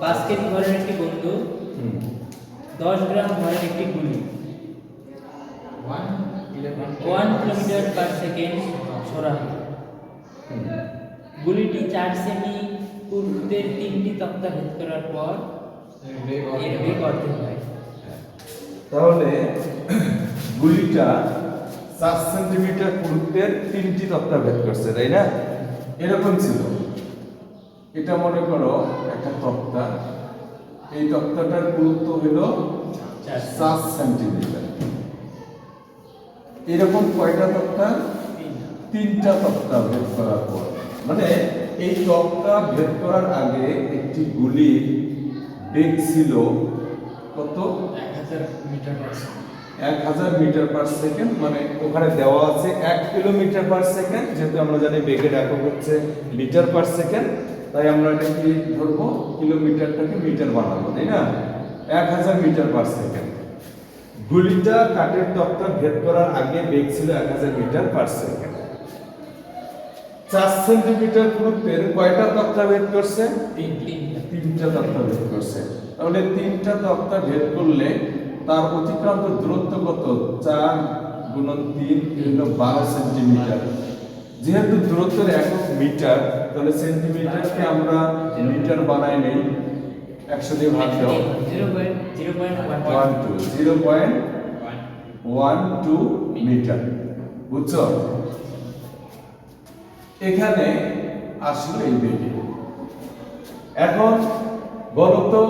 পাঁচ কেজি ভরের একটি বন্দুক হুম। দশ গ্রাম ভরের একটি গুলি। ওয়ান কিলোমিটার পার সেকেন্ড ছোড়া। গুলিটি চার সেমি পূর্বের তিনটি তক্তা ভেদ করার পর এর বেগ অর্ধেক হয়। তাহলে গুলিটা চার সেন্টিমিটার পুরুত্বের তিনটি তক্তা ভেদ করছে তাই না? এরকম ছিল। এটা মনে করো একটা তক্তা। এই তক্তাটার গুরুত্ব হলো চার সেন্টিমিটার। এরকম কয়টা তক্তা? তিনটা তক্তা ভেদ করার পর। মানে এই তক্তা ভেদ করার আগে একটি গুলির বেগ ছিল কত? এক হাজার মিটার পার সেকেন্ড। মানে ওখানে দেওয়া আছে এক কিলোমিটার পার সেকেন্ড যেহেতু আমরা জানি বেগের একক হচ্ছে মিটার পার সেকেন্ড। তাই আমরা এটা কি ধরবো কিলোমিটারটাকে মিটার বানাবো তাই না? এক হাজার মিটার পার সেকেন্ড গুলিটা কাঠের তক্তা ভেদ করার আগে বেগ ছিল এক হাজার মিটার পার সেকেন্ড চার সেন্টিমিটার পুরুত্বের কয়টা তক্তা ভেদ করছে? তিনটা তিনটা তক্তা ভেদ করছে। তাহলে তিনটা তক্তা ভেদ করলে তার অতিক্রান্ত দূরত্ব কত? চার গুণন তিন হলো বারো সেন্টিমিটার। যেহেতু দূরত্বের একক মিটার তাহলে সেন্টিমিটারকে আমরা মিটার বানাই নেই। একশো দিয়ে ভাগ দাও। One two zero point one two metre বুঝছ? এখানে আসলে এই বেগে। এখন বলো তো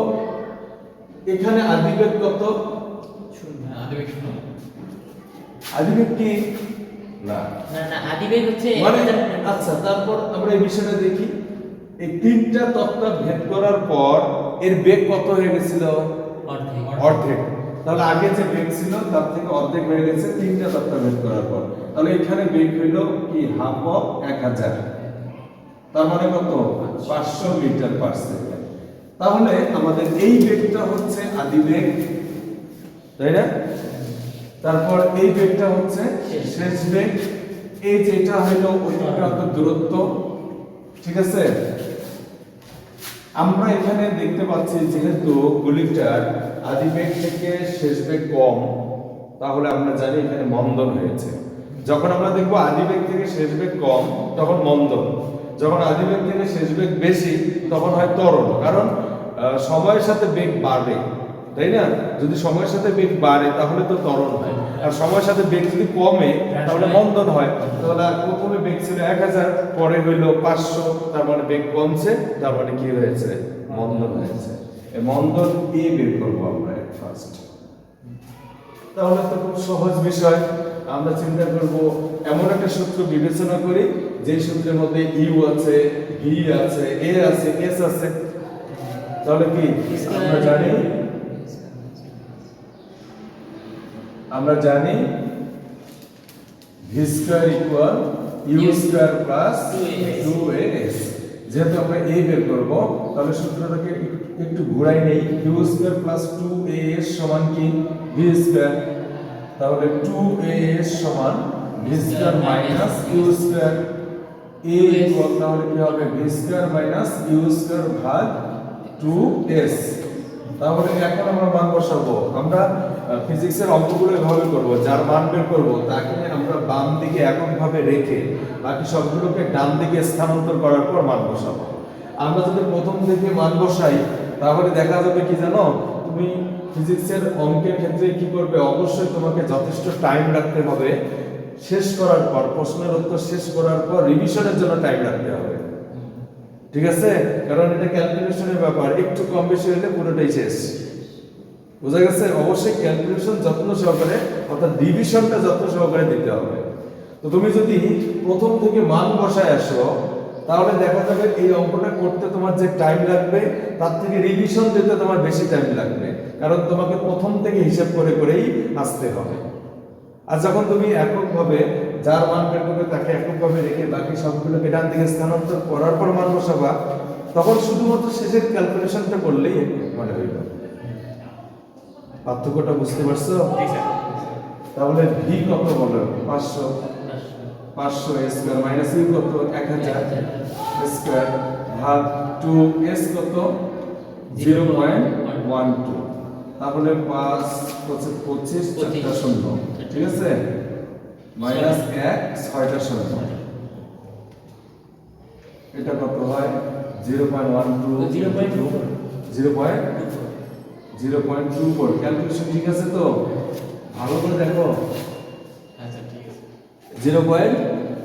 এখানে আদিবেগ কত? আদিবেগ কি? না। না না আদিবেগ হচ্ছে মানে আচ্ছা তারপর আমরা এই বিষয়টা দেখি। এই তিনটা তক্তা ভেদ করার পর এর বেগ কত হয়ে গেছিল? অর্ধেক। অর্ধেক। তাহলে আগে যে বেগ ছিল তার থেকে অর্ধেক হয়ে গেছে তিনটা তক্তা ভেদ করার পর। তাহলে এখানে বেগ হইল কি? হাফ অফ এক হাজার। তার মানে কত? পাঁচশো মিটার পার সেকেন্ড। তাহলে আমাদের এই বেগটা হচ্ছে আদি বেগ তাই না? তারপর এই বেগটা হচ্ছে শেষ বেগ এই যেটা হইল অতিক্রান্ত দূরত্ব ঠিক আছে? আমরা এখানে দেখতে পাচ্ছি যেহেতু গুলিটার আদি বেগ থেকে শেষ বেগ কম তাহলে আমরা জানি এখানে মন্দন হয়েছে। যখন আমরা দেখব আদি বেগ থেকে শেষ বেগ কম তখন মন্দন। যখন আদি বেগ থেকে শেষ বেগ বেশি তখন হয় তরল। কারণ সময়ের সাথে বেগ বাড়ে। তাই না? যদি সময়ের সাথে বেগ বাড়ে, তাহলে তো ত্বরণ হয়। আর সময়ের সাথে বেগ যদি কমে, তাহলে মন্দন হয়। তাহলে প্রথমে বেগ ছিল এক হাজার, পরে হইল পাঁচশো, তার মানে বেগ কমছে, তার মানে কি হয়েছে? মন্দন হয়েছে। মন্দন এ বের করব আমরা ফার্স্ট তাহলে তো খুব সহজ বিষয়। আমরা চিন্তা করব, এমন একটা সূত্র বিবেচনা করি, যে সূত্রের মধ্যে ইউ আছে, ভি আছে, এ আছে, এস আছে। তাহলে কি? আমরা জানি আমরা জানি V square equal U square plus two A S যেহেতু আমরা এ বের করব তাহলে সূত্রটাকে একটু- ঘুরাই নেই। U square plus two A S সমান কি? ভি স্কোয়ার তাহলে টু এ এস সমান V square minus U square A equal তাহলে কি হবে? V square minus U square ভাগ টু এস তাহলে এখন আমরা মান বসাবো। আমরা ফিজিক্সের অঙ্কগুলো এভাবে করব, যার মান বের করব, তাকে আমরা বাম দিকে এককভাবে রেখে বাকি সবগুলোকে ডান দিকে স্থানান্তর করার পর মান বসাবো। আমরা যদি প্রথম থেকে মান বসাই, তাহলে দেখা যাবে কি জানো? তুমি ফিজিক্সের অঙ্কের ক্ষেত্রে কি করবে? অবশ্যই তোমাকে যথেষ্ট টাইম রাখতে হবে। শেষ করার পর, প্রশ্নের উত্তর শেষ করার পর রিভিশনের জন্য টাইম রাখতে হবে। ঠিক আছে? কারণ এটা ক্যালকুলেশনের ব্যাপার, একটু কম বেশি হলে পুরোটাই শেষ। বোঝা গেছে, অবশ্যই ক্যালকুলেশন যত্ন সহকারে, অর্থাৎ ডিভিশনটা যত্ন সহকারে দিতে হবে। তো তুমি যদি প্রথম থেকে মান বসায় আসো, তাহলে দেখা যাবে এই অঙ্কটা করতে তোমার যে টাইম লাগবে, তার থেকে রিভিশন দিতে তোমার বেশি টাইম লাগবে। কারণ তোমাকে প্রথম থেকে হিসাব করে করেই আসতে হবে। আর যখন তুমি এককভাবে যার মান বের করবে তাকে এককভাবে রেখে বাকি সবগুলোকে ডান দিকে স্থানান্তর করার পর মান বসাবা, তখন শুধুমাত্র শেষের ক্যালকুলেশনটা করলেই মানে হইল পার্থক্যটা বুঝতে পারছ? তাহলে ভি কত বলো? পাঁচশো। পাঁচশো স্কোয়ার মাইনাস ইউ কত? এক হাজার। স্কোয়ার ভাগ টু এস কত? জিরো পয়েন্ট ওয়ান টু তাহলে পাঁচ পঁচিশ পঁচিশ চারটা শূন্য। ঠিক আছে? মাইনাস এক ছয়টা শূন্য। এটা কত হয়? Zero point one two zero point two zero point zero point two four. Calculation ঠিক আছে তো? ভালো করে দেখো। আচ্ছা ঠিক আছে। Zero point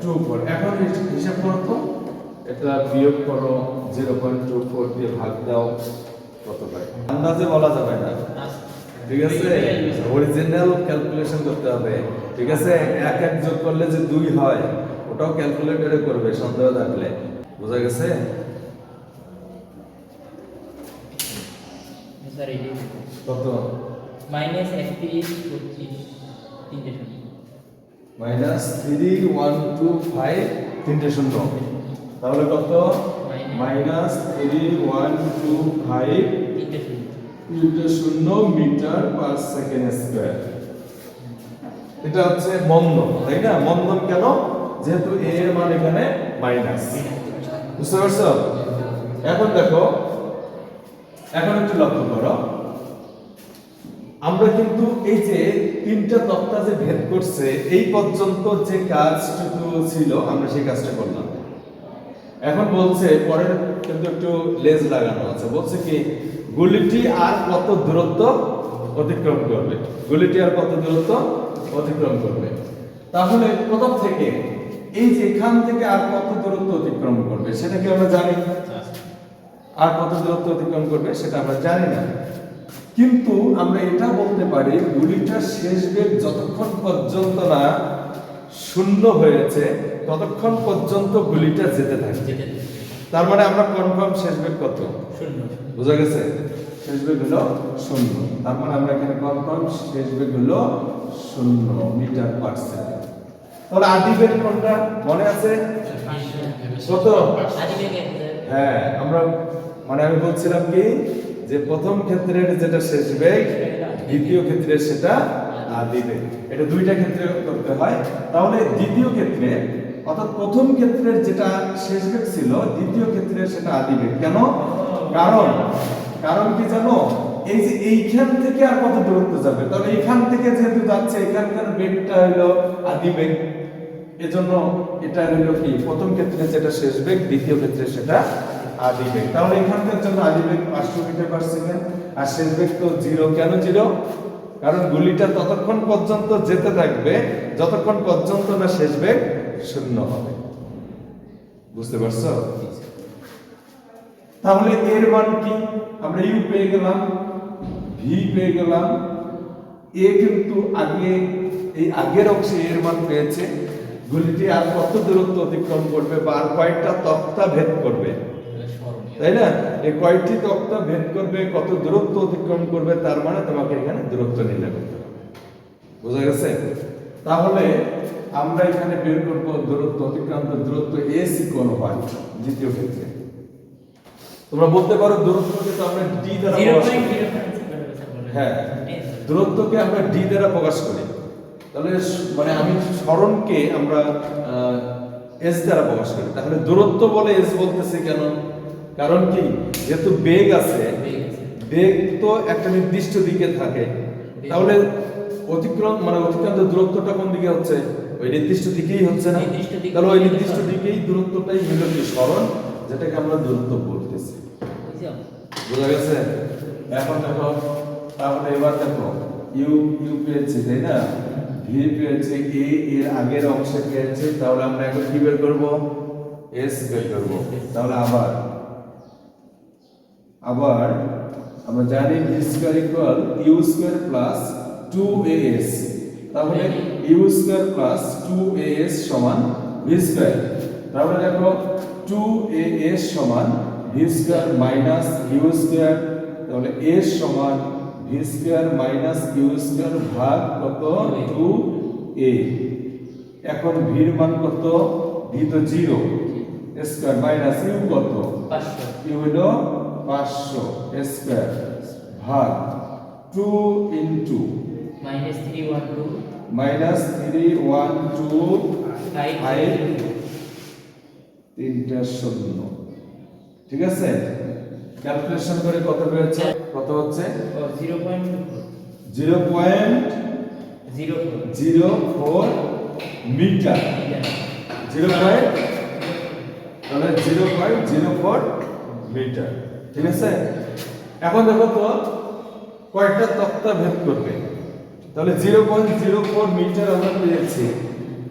two four. এখন হিসাব করো তো। এটা বিয়োগ করো জিরো পয়েন্ট টু ফোর দিয়ে ভাগ দাও। কত পাই? আন্দাজে বলা যাবে না। ঠিক আছে? অরিজিনাল ক্যালকুলেশন করতে হবে। ঠিক আছে? এক এক যোগ করলে যে দুই হয় ওটাও ক্যালকুলেটরে করবে সন্দেহ থাকলে। বোঝা গেছে? স্যার এটি কত? মাইনাস একত্রিশ পঁচিশ তিনটে শূন্য। Minus three one two five তিনটে শূন্য। তাহলে কত. Minus three one two five তিনটে শূন্য। মিটার পার সেকেন্ড স্কোয়ার এটা হচ্ছে মন্দন তাই না? মন্দন কেন? যেহেতু এ এর মান এখানে মাইনাস বুঝতে পারছ? এখন দেখো এখন একটু লক্ষ্য করো। আমরা কিন্তু এই যে তিনটা তক্তা যে ভেদ করছে, এই পর্যন্ত যে কাজটুকু ছিল, আমরা সেই কাজটা করলাম। এখন বলছে, পরের কিন্তু একটু লেজ লাগানো আছে। বলছে কি, গুলিটি আর কত দূরত্ব অতিক্রম করবে? গুলিটি আর কত দূরত্ব অতিক্রম করবে? তাহলে প্রথম থেকে, এই যে এখান থেকে আর কত দূরত্ব অতিক্রম করবে, সেটা কি আমরা জানি? আর কত দূরত্ব অতিক্রম করবে সেটা আমরা জানি না। কিন্তু আমরা এটা বলতে পারি গুলিটার শেষ বেগ যতক্ষণ পর্যন্ত না শূন্য হয়েছে ততক্ষণ পর্যন্ত গুলিটা যেতে থাকে তার মানে আমরা কনফার্ম শেষ বেগ কত? শূন্য। বোঝা গেছে? শেষ বেগ হলো শূন্য। তার মানে আমরা এখানে কনফার্ম শেষ বেগ হলো শূন্য মিটার পার সেকেন্ড তাহলে আদি বেগ কোনটা? মনে আছে? কত? এক হাজার হ্যাঁ আমরা মানে আমি বলছিলাম কি, যে প্রথম ক্ষেত্রের যেটা শেষ বেগ, দ্বিতীয় ক্ষেত্রে সেটা আদি বেগ এটা দুইটা ক্ষেত্রে করতে হয়। তাহলে দ্বিতীয় ক্ষেত্রে, অর্থাৎ প্রথম ক্ষেত্রের যেটা শেষ বেগ ছিল, দ্বিতীয় ক্ষেত্রে সেটা আদি বেগ কেন? কারণ কারণ কি জানো? এই যে এইখান থেকে আর কত দূরত্ব যাবে? তাহলে এইখান থেকে যেহেতু যাচ্ছে, এখানকার বেগটা হলো আদি বেগ এজন্য এটা হলো কি? প্রথম ক্ষেত্রে যেটা শেষ বেগ, দ্বিতীয় ক্ষেত্রে সেটা আদি বেগ তাহলে এখানকার জন্য আদি বেগ পাঁচশো মিটার পার সেকেন্ড আর শেষ বেগ তো জিরো কেন জিরো কারণ গুলিটা ততক্ষণ পর্যন্ত যেতে থাকবে, যতক্ষণ পর্যন্ত না শেষ বেগ শূন্য হবে। বুঝতে পারছ? তাহলে এর মান কি? আমরা ইউ পেয়ে গেলাম ভি পেয়ে গেলাম। এ কিন্তু আগে, এই আগের অংশে এর মান পেয়েছে। গুলিটি আর কত দূরত্ব অতিক্রম করবে বা আর কয়েকটা তক্তা ভেদ করবে? তাই না? এই কয়েকটি তক্তা ভেদ করবে কত দূরত্ব অতিক্রম করবে তার মানে তোমাকে এখানে দূরত্ব নির্ণয় করতে হবে। বোঝা গেছে? তাহলে আমরা এখানে বের করব দূরত্ব অতিক্রান্ত দূরত্ব এস ইকুয়াল হয় দ্বিতীয় ক্ষেত্রে। তোমরা বলতে পারো দূরত্বকে তো আমরা ডি দ্বারা। হ্যাঁ দূরত্বকে আমরা ডি দ্বারা প্রকাশ করি। তাহলে মানে আমি স্মরণকে আমরা এস দ্বারা প্রকাশ করি। তাহলে দূরত্ব বলে এস বলতেছে কেন? কারণ কি? যেহেতু বেগ আছে বেগ তো একটা নির্দিষ্ট দিকে থাকে। তাহলে অতিক্রম মানে অতিক্রান্ত দূরত্বটা কোন দিকে হচ্ছে? ওই নির্দিষ্ট দিকেই হচ্ছে না? তাহলে ওই নির্দিষ্ট দিকেই দূরত্বটাই হলো কি স্মরণ যেটাকে আমরা দূরত্ব বলতেছি। বোঝা গেছে? এখন দেখো তাহলে এবার দেখো ইউ ইউ পেয়েছে তাই না? ভি পেয়েছে এ এর আগের অংশে পেয়েছে তাহলে আমরা এখন কি বের করব? এস বের করব। তাহলে আবার আবার আমরা জানি V square equal U square plus two A S তাহলে U square plus two A S সমান ভি স্কয়ার তাহলে দেখো টু এ এস সমান V square minus U square তাহলে এস সমান V square minus U square ভাগ কত? Two এ এখন ভির মান কত? ভি তো জিরো স্কয়ার মাইনাস ইউ কত? কি হলো পাঁচশো স্কোয়ার ভাগ two into minus three one two minus three one two five তিনটা শূন্য। ঠিক আছে? ক্যালকুলেশন করে কত পেয়েছে? কত হচ্ছে? Zero point zero point zero zero four metre zero point তাহলে zero point zero four metre ঠিক আছে? এখন দেখো তো কয়েকটা তক্তা ভেদ করবে। তাহলে zero point zero four metre আমরা পেয়েছি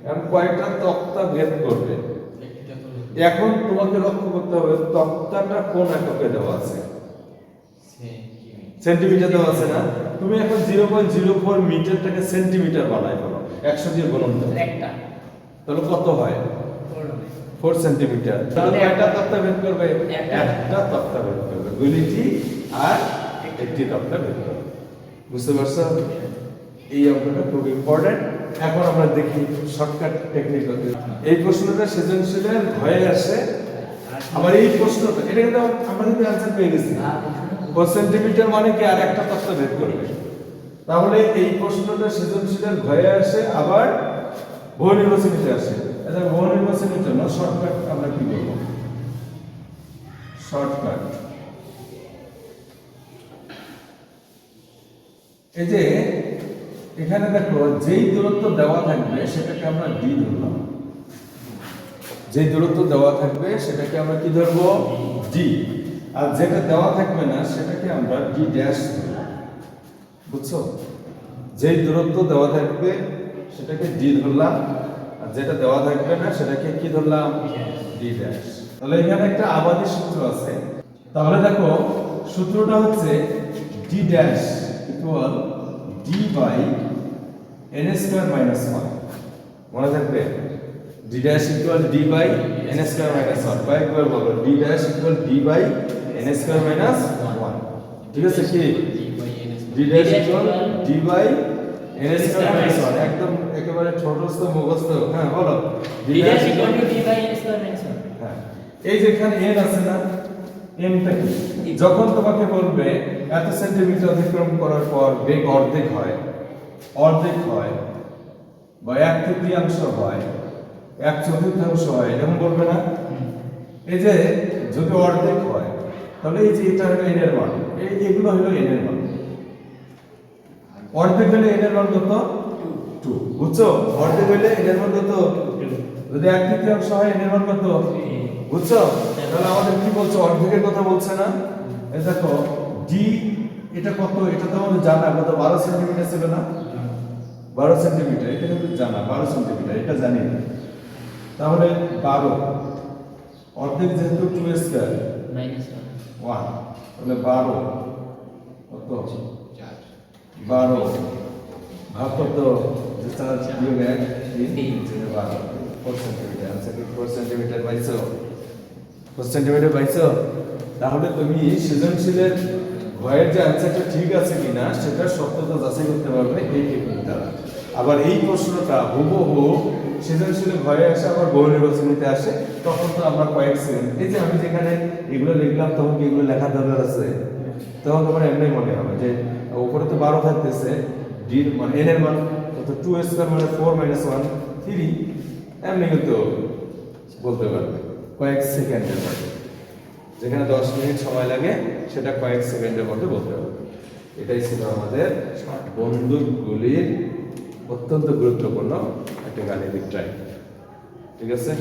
এখন কয়েকটা তক্তা ভেদ করবে। এখন তোমাকে লক্ষ্য করতে হবে তক্তাটা কোন এককে দেওয়া আছে? সেন্টিমিটার দেওয়া আছে না? তুমি এখন জিরো পয়েন্ট জিরো ফোর মিটারটাকে সেন্টিমিটার বানাই ফেলো। একশো দিয়ে গুণন দাও একটা। তাহলে কত হয়? Four centimetre. তাহলে একটা তক্তা ভেদ করবে একটা। তক্তা ভেদ করবে দুইটি আর একটি তক্তা বের করবে। বুঝতে পারছ? এই অঙ্কটা খুব ইম্পর্টেন্ট এখন আমরা দেখি শর্টকাট টেকনিক এই প্রশ্নটা সৃজনশীলের ভয়ে আসে। আবার এই প্রশ্নটা এটা কিন্তু আমরা কিন্তু অ্যান্সার পেয়ে গেছি। ফোর সেন্টিমিটার মানে কি আর একটা তক্তা ভেদ করবে? তাহলে এই প্রশ্নটা সৃজনশীলের ভয়ে আসে আবার বহু নির্বাচনীতে আসে। আচ্ছা বহু নির্বাচনের জন্য শর্টকাট আমরা কি করব শর্টকাট এই যে, এখানে দেখো, যেই দূরত্ব দেওয়া থাকবে, সেটাকে আমরা ডি ধরলাম। যে দূরত্ব দেওয়া থাকবে, সেটাকে আমরা কি ধরবো? ডি আর যেটা দেওয়া থাকবে না, সেটাকে আমরা ডি ড্যাশ বুঝছ? যেই দূরত্ব দেওয়া থাকবে, সেটাকে ডি ধরলাম। যেটা দেওয়া থাকবে না, সেটাকে কি ধরলাম? ডি ড্যাশ তাহলে এখানে একটা আবাদি সূত্র আছে। তাহলে দেখো, সূত্রটা হচ্ছে D dash equal D by N square minus one মনে থাকবে? D dash equal D by N square minus one কয়েকবার বলো D dash equal D by N square minus one ঠিক আছে, কি? D dash equal D by একদম একেবারে ছোটস্থ মুখস্থ হ্যাঁ বলো. হ্যাঁ এই যেখানে এন আছে না এনটা কি? যখন তোমাকে বলবে এত সেন্টিমিটার অতিক্রম করার পর বেগ অর্ধেক হয় অর্ধেক হয় বা এক তৃতীয়াংশ হয় এক চতুর্থাংশ হয় এরকম বলবে না? এই যে যদি অর্ধেক হয় তাহলে এই যে এটা হলো এন এর মান। এগুলো হলো এনের মান। অর্ধেক হলে এন এর মান কত? টু। বুঝছ? অর্ধেক হলে এন এর মান কত? যদি এক তৃতীয়াংশ হয় এন এর মান কত? বুঝছ? তাহলে আমাদের কি বলছে? অর্ধেকের কথা বলছে না? এই দেখো ডি এটা কত? এটা তো আমাদের জানা কত? বারো সেন্টিমিটার ছিল না? বারো সেন্টিমিটার এটা কিন্তু জানা বারো সেন্টিমিটার এটা জানি না। তাহলে বারো। অর্ধেক যেহেতু টু স্কোয়ার ওয়ান তাহলে বারো কত? বারো ভাগ ফোর সেন্টিমিটার পাইছো তাহলে তুমি সৃজনশীলের ভয়ের যে আনসারটা ঠিক আছে কিনা সেটা সত্যতা যাচাই করতে পারবে এই টেকনিক দ্বারা আবার এই প্রশ্নটা হুবহু সৃজনশীলের ভয়ে আসে আবার বহু নির্বাচনীতে আসে তখন তো আমরা কয়েক সেকেন্ড এই যে আমি যেখানে এগুলো লিখলাম তখন কি এগুলো লেখার দরকার আছে তখন তোমার এমনি মনে হবে যে উপরে তো বারো থাকতেছে ডির মানে এন এর মান, কত টু স্কোয়ার মানে ফোর মাইনাস ওয়ান থ্রি এমনি কিন্তু বলতে পারবে, কয়েক সেকেন্ডের মধ্যে। যেখানে দশ মিনিট সময় লাগে, সেটা কয়েক সেকেন্ডের মধ্যে বলতে পারবে। এটাই ছিল আমাদের বন্দুকগুলির অত্যন্ত গুরুত্বপূর্ণ একটা গাণিতিক ট্রাই ঠিক আছে?